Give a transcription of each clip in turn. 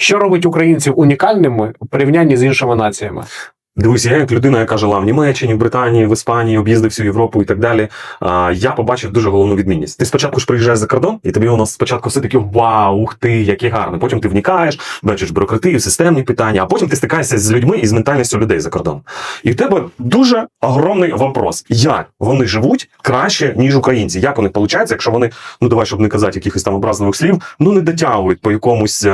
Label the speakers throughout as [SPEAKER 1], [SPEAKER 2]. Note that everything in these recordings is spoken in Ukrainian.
[SPEAKER 1] Що робить українців унікальними у порівнянні з іншими націями?
[SPEAKER 2] Дивись, я як людина, яка жила в Німеччині, в Британії, в Іспанії, об'їздив всю Європу і так далі. А, я побачив дуже головну відмінність. Ти спочатку ж приїжджаєш за кордон, і тобі воно спочатку все таке вау, ух ти, яке гарне. Потім ти вникаєш, бачиш бюрократію, системні питання, а потім ти стикаєшся з людьми і з ментальністю людей за кордон. І в тебе дуже огромний вопрос: як вони живуть краще, ніж українці? Як у них виходить, якщо вони, ну давай, щоб не казати якихось там образливих слів, ну не дотягують по якомусь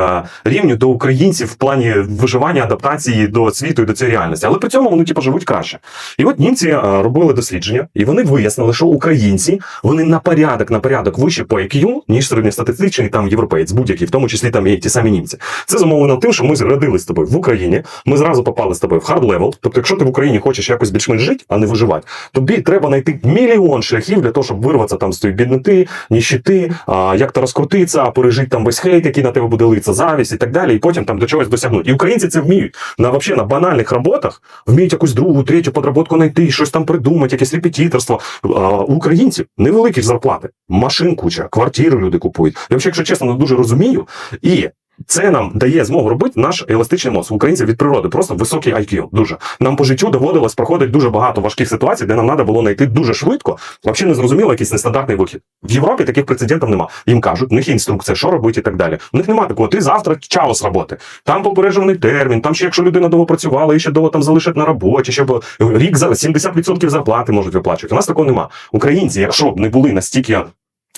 [SPEAKER 2] рівню до українців в плані виживання, адаптації до світу і до цієї реальності. Але при цьому вони типу, живуть краще. І от німці а, робили дослідження, і вони вияснили, що українці вони на порядок, на порядок вище по IQ, ніж середньостатистичний там європеєць, будь-який, в тому числі там і ті самі німці. Це зумовлено тим, що ми родились з тобою в Україні. Ми зразу попали з тобою в hard level. Тобто, якщо ти в Україні хочеш якось більш-менш жити, а не виживати, тобі треба знайти мільйон шляхів для того, щоб вирватися там з тої бідноти, ніщити, як то розкрутитися, пережити там весь хейт, який на тебе буде литися, завість і так далі, і потім там до чогось досягнути. І українці це вміють на вообще на банальних роботах, вміють якусь другу, третю подработку знайти, щось там придумати, якесь репетиторство. А, у українців невеликі зарплати, машин куча, квартири люди купують. Я взагалі, якщо чесно, не дуже розумію. І це нам дає змогу робити наш еластичний мозок. Українців від природи просто високий IQ. Дуже нам по життю доводилось проходити дуже багато важких ситуацій, де нам треба було знайти дуже швидко. Взагалі не зрозуміло якийсь нестандартний вихід. В Європі таких прецедентів нема. Їм кажуть, в них є інструкція, що робити і так далі. У них немає такого. Ти завтра чао з роботи. Там попереджений термін. Там ще якщо людина довго працювала, і ще довго там залишать на роботі, ще б рік за 70% зарплати можуть виплачувати. У нас такого нема. Українці, якщо б не були настільки